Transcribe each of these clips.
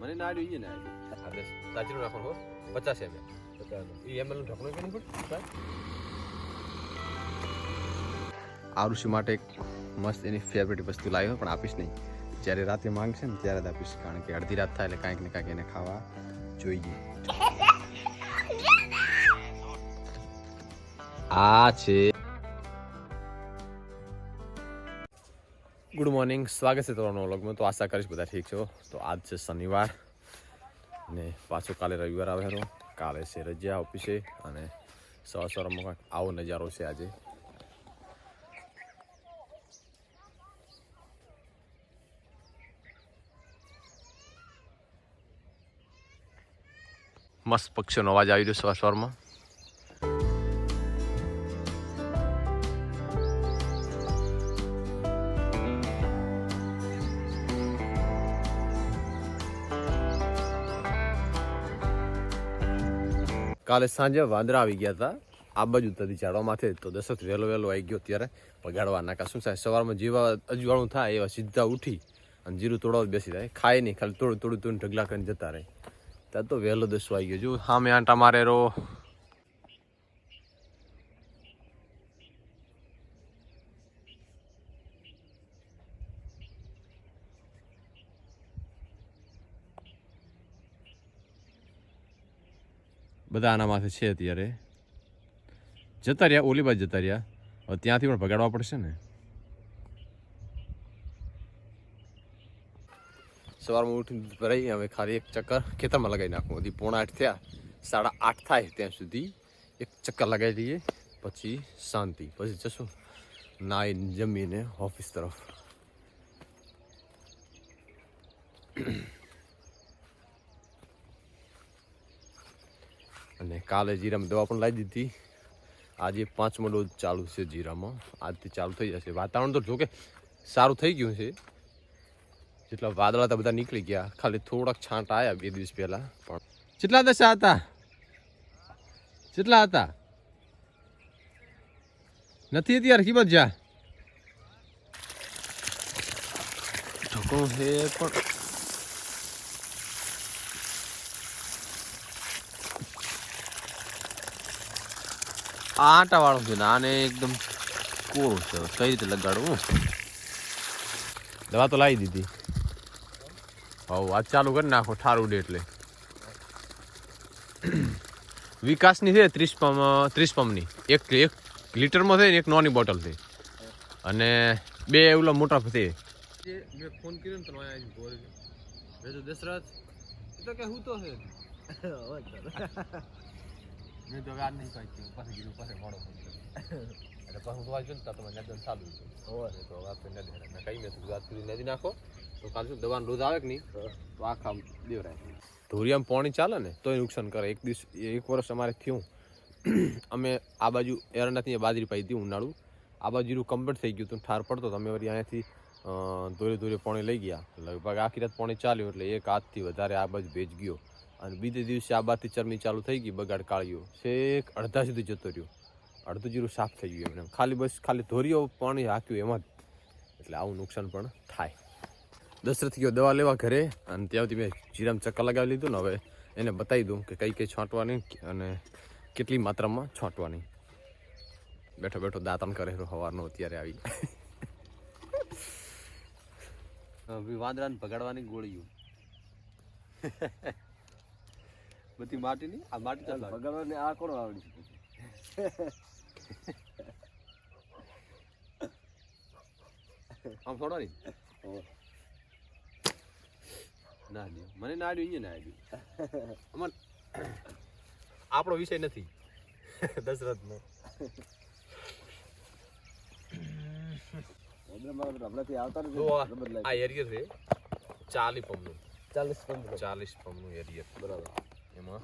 મને ના ઈ ને દસ નાખવાનું હો. પચાસ એમ એ એમ નું ઢાંકણું કે નહીં પડે આરુષિ માટે એક મસ્ત એની ફેવરેટ વસ્તુ લાવ્યો પણ આપીશ નહીં. જ્યારે રાતે માંગશે ને ત્યારે જ આપીશ કારણ કે અડધી રાત થાય એટલે કાંઈક ને કાંઈક એને ખાવા જોઈએ. આ છે ગુડ મોર્નિંગ સ્વાગત છે તમારો વ્લોગમાં. તો આશા કરીશ બધા ઠીક છો. તો આજ છે શનિવાર ને પાછો કાલે રવિવાર આવે કાલે છે રજા ઓફિસે અને સવાર સવારમાં કાંઈક આવો નજારો છે આજે. મસ્ત પક્ષીઓનો અવાજ આવી રહ્યો સવાર સવારમાં. કાલે સાંજે વાંદરા આવી ગયા હતા આ બાજુ તદી ઝાડવા માથે તો દશરથ વહેલો વહેલો આવી ગયો ત્યારે પગાડવા નાખા શું થાય? સવારમાં જેવા અજવાળું થાય એવા સીધા ઉઠી અને જીરું તોડવા બેસી જાય. ખાય નહીં, ખાલી થોડું થોડું થોડું ઢગલા કરીને જતા રહે. ત્યાં તો વહેલો દસો આવી ગયો. જો સામે આંટા મારે રો બધા આના માથે છે અત્યારે. જતા રહ્યા, ઓલી બાજુ જતા રહ્યા. હવે ત્યાંથી પણ ભગાડવા પડશે ને. સવારમાં ઉઠીને ભરાઈ હવે ખાલી એક ચક્કર ખેતરમાં લગાવી નાખું. હજી પોણા આઠ થયા. સાડા આઠ થાય ત્યાં સુધી એક ચક્કર લગાવી દઈએ, પછી શાંતિ. પછી જશું નાઈ જમીને ઓફિસ તરફ. અને કાલે જીરામાં દવા પણ લાવી દીધી. આજે પાંચમો ડોઝ ચાલુ છે જીરામાં. આજથી ચાલુ થઈ જશે. વાતાવરણ તો જોકે સારું થઈ ગયું છે. જેટલા વાદળા હતા બધા નીકળી ગયા. ખાલી થોડાક છાંટ આવ્યા બે દિવસ પહેલા. પણ કેટલા દશા હતા? કેટલા હતા? નથી અત્યારે કિંમત જ્યાં છે પણ આ આટા વાળું છે ને આને એકદમ કોરું છે. કઈ રીતે લગાડવું? દવા તો લાવી દીધી. હવ આ ચાલુ કરી નાખો ઠારું ડે એટલે. વિકાસની છે ત્રીસ પમ ત્રીસ પમની એક એક લીટરમાં છે ને એક નોની બોટલ છે. અને બે એવલા મોટા છે. મેં ફોન કર્યો ને તો મેં તો દશરથ એ તો કે હું તો છે મેં તો આ નહીં થયું પાછું કીધું પાસે મોડો ફોન એટલે પાછું તો વાંચ્યું ને તો તમે નદન ચાલુ છે તો વાત કરી નદી મેં કહી મેં વાત કરી નદી નાખો. તો કાલ શું દવાનું રોજ આવે કે નહીં? તો આખા દેવરાય. ધોરિયામાં પાણી ચાલે ને તોય નુકસાન કરે. એક દિવસ એક વર્ષ અમારે થયું. અમે આ બાજુ એરંડાથી બાજરી પાઈ હતી ઉનાળું. આ બાજુ કમ્પ્લીટ થઈ ગયું હતું ઠાર પડતો તમે વળી અહીંયાથી ધોરે ધોરે પાણી લઈ ગયા. લગભગ આખી રાત પાણી ચાલ્યું એટલે એક હાથથી વધારે આ બાજુ ભેજ ગયો. અને બીજે દિવસે આ બાતી ચરમી ચાલુ થઈ ગઈ, બગાડ કાઢ્યો શેક અડધા સુધી જતો રહ્યો. અડધું જીરું સાફ થઈ ગયું એમને. ખાલી બસ ખાલી ધોરીઓ પાણી હાક્યું એમાં જ. એટલે આવું નુકસાન પણ થાય. દશરથ ગયો દવા લેવા ઘરે અને ત્યાંથી મેં જીરામ ચક્કર લગાવી લીધું ને હવે એને બતાવી દઉં કે કઈ કઈ છાંટવાની અને કેટલી માત્રામાં છાંટવાની. બેઠો બેઠો દાંતણ કરે હવારનો અત્યારે આવી વાંદરાને ભગાડવાની ગોળીઓ. બધી માટીની? આ માટી ચાલુ ભગવાનને આ કોણ આવડી આમ થોડો નહીં? ના લ્યો મને ના આવ્યું અહીંયા ના આવ્યું અમન આપણો વિષય નથી. દશરથનો. હમણાં હમણાંથી આવતા નથી. આ એરિયર છે. ચાલીસ પમનું ચાલીસ પંદર ચાલીસ પમનું એરિયર બરાબર. એમાં.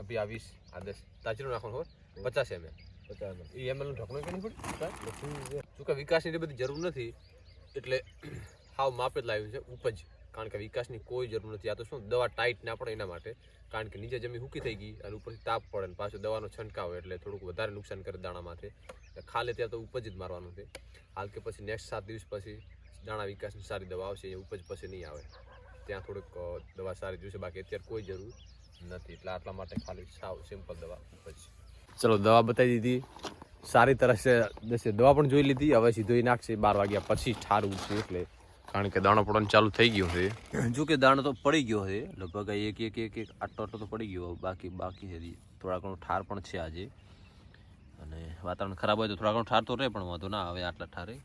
અભી આવીશ આદેશ. આ નાખવાનું હોય પચાસ એમએલ પચાસ એ એમ નું ઢાંકણું કે પડે? શું કે વિકાસની બધી જરૂર નથી એટલે હાવ માપે જ લાવ્યું છે ઉપજ. કારણ કે વિકાસની કોઈ જરૂર નથી. આ તો શું દવા ટાઈટ ના પડે એના માટે. કારણ કે નીચે જમીન હૂકી થઈ ગઈ અને ઉપરથી તાપ પડે ને પાછો દવાનો છંટકાવ એટલે થોડુંક વધારે નુકસાન કરે દાણા માથે એટલે ખાલે ત્યાં તો ઉપજ જ મારવાનું છે. હાલ કે પછી નેક્સ્ટ સાત દિવસ પછી દાણા વિકાસની સારી દવા આવશે એ ઉપજ પછી નહીં આવે. ત્યાં થોડુંક દવા સારી જોઈશે બાકી અત્યારે કોઈ જરૂર નથી. એટલે આટલા માટે ખાલી સાવ સિમ્પલ દવા પછી ચલો, દવા બતાવી દીધી. સારી તરફ છે. દવા પણ જોઈ લીધી. હવે સીધો નાખશે. બાર વાગ્યા પછી ઠાર ઉઠશે એટલે. કારણ કે દાણો પડવાનું ચાલુ થઈ ગયો છે. જો કે દાણો તો પડી ગયો છે. લગભગ એક એક એક એક આટલો આટલો તો પડી ગયો. બાકી બાકી છે. થોડા ઘણું ઠાર પણ છે આજે. અને વાતાવરણ ખરાબ હોય તો થોડા ઘણો ઠાર તો રહે, પણ વાંધો ના આવે આટલા ઠારે.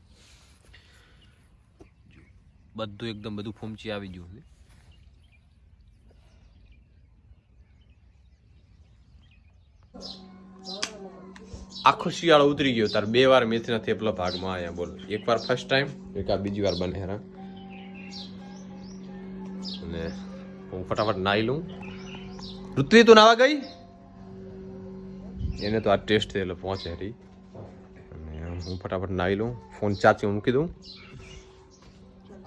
બધું એકદમ બધું ફૂમચી આવી ગયું છે. આખો શિયાળો ઉતરી ગયો. તાર બે વાર મેથીના થેપલા ભાગમાં આયા. બોલ. એક વાર ફર્સ્ટ ટાઈમ એક આ બીજી વાર બને હેરા અને હું ફટાફટ નાઈ લઉં. ઋત્વી, તું નાવા ગઈ? એને તો આ ટેસ્ટ એટલે પહોંચે હરી. અને હું ફટાફટ નાઈ લઉં. ફોન ચાચી મૂકી દઉં.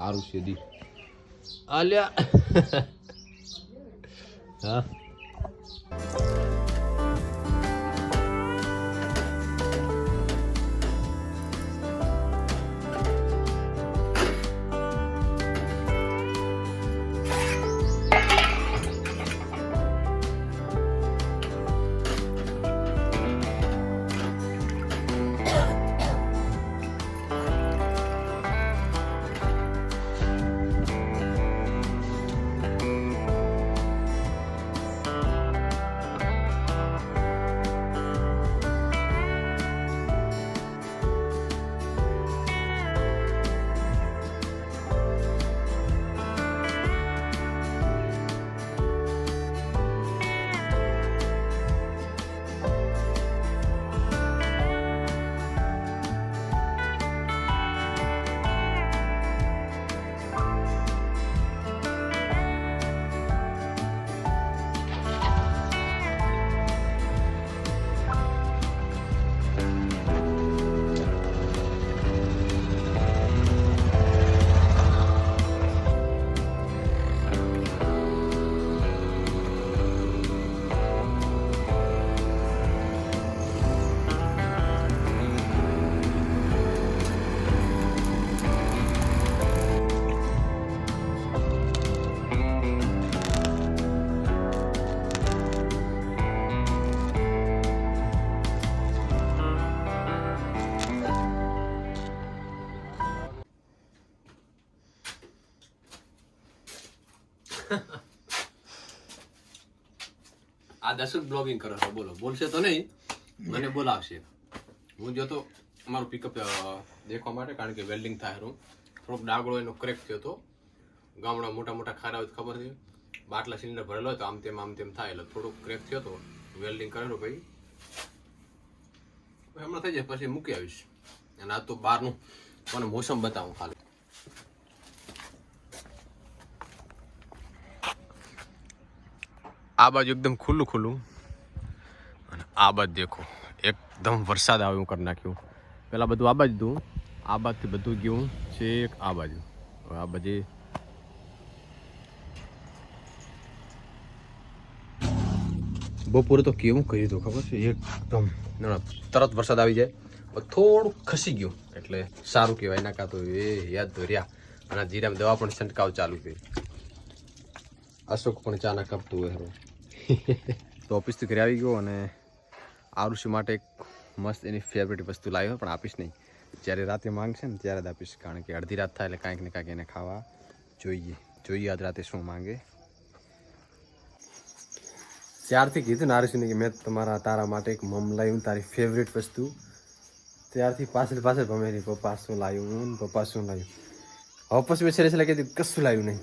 આરું દી. આલ્યા. હા. આ દસક બ્લોગિંગ કરે છે. બોલો. બોલશે તો નહીં મને બોલાવશે. હું જતો અમારું પિકઅપ દેખવા માટે કારણ કે વેલ્ડિંગ થાય રૂમ થોડોક ડાગડો એનો ક્રેક થયો હતો ગામડા મોટા મોટા ખારા હોય ખબર છે. બાટલા સિલિન્ડર ભરેલો હોય તો આમ તેમ આમ તેમ થાય. એટલે થોડોક ક્રેક થયો હતો વેલ્ડિંગ કરેલો ભાઈ. હમણાં થઈ જાય પછી મૂકી આવીશ. અને આ તો બહારનું. મને મોસમ બતાવું ખાલી. આ બાજુ એકદમ ખુલ્લું ખુલ્લું. અને આ બાજુ દેખો, એકદમ વરસાદ આવે એવું કરી નાખ્યું. પહેલાં બધું આ બાજુ દઉં આ બાજુથી બધું ગયું, છેક આ બાજુ. આ બાજુ બપોરે તો કેવું કહ્યું હતું, ખબર છે? એકદમ તરત વરસાદ આવી જાય. પણ થોડુંક ખસી ગયું. એટલે સારું કહેવાય ના કાં તો એ યાદ ધર્યા અને જીરામાં દવા પણ છંટકાવ ચાલુ કરી અશોક પણ ચા ના કપતું હોય. તો ઓફિસથી ઘરે આવી ગયો અને આરુષિ માટે એક મસ્ત એની ફેવરેટ વસ્તુ લાવ્યો પણ આપીશ નહીં. જ્યારે રાતે માંગશે ને ત્યારે જ આપીશ કારણ કે અડધી રાત થાય એટલે કાંઈક ને કાંઈક એને ખાવા જોઈએ. જોઈએ આજ રાતે શું માંગે. ત્યારથી કીધું ને આરુષિને કે મેં તમારા તારા માટે એક મમ લાવ્યું તારી ફેવરેટ વસ્તુ. ત્યારથી પાછળ પાછળ ભમેરી પપ્પા શું લાવ્યું પપ્પા શું લાવ્યું? હવે પછી બેસે કીધું કશું લાવ્યું નહીં.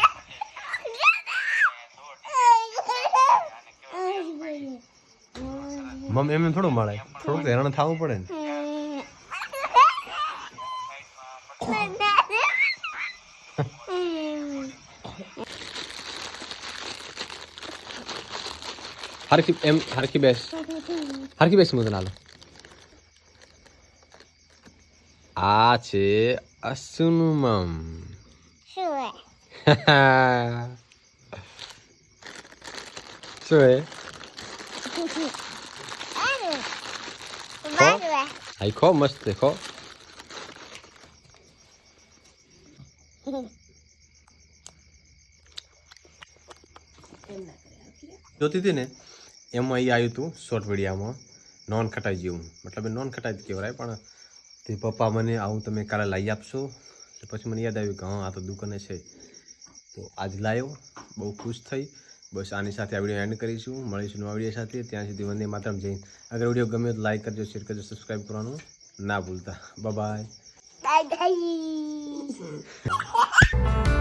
મમ એમ એમ થોડું મળે થોડુંક તો હેરાન થવું પડે ને હરખી એમ હરખી બેસ હરખી બેસ મુદન હાલો આ છે અસુનું મમ શું હે આઈ ખો મસ્ત ખો જોતી હતી ને એમાં એ આવ્યું હતું શોર્ટ વિડીયામાં નોન કટાઈ જેવું. મતલબ નોન કટાઈ કહેવાય પણ તે પપ્પા મને આવું તમે કાલે લાવી આપશો તો પછી મને યાદ આવ્યું કે હા આ તો દુકાને છે. તો આજ લાવ્યો બહુ ખુશ થઈ. બસ આની સાથે આ વીડિયો એન્ડ કરીશું. મળીશું નવા વીડિયો સાથે. ત્યાં સુધી વંદે માતરમ. જઈને અગર વીડિયો ગમ્યો તો લાઈક કરજો શેર કરજો સબસ્ક્રાઈબ કરવાનું ના ભૂલતા. By bye.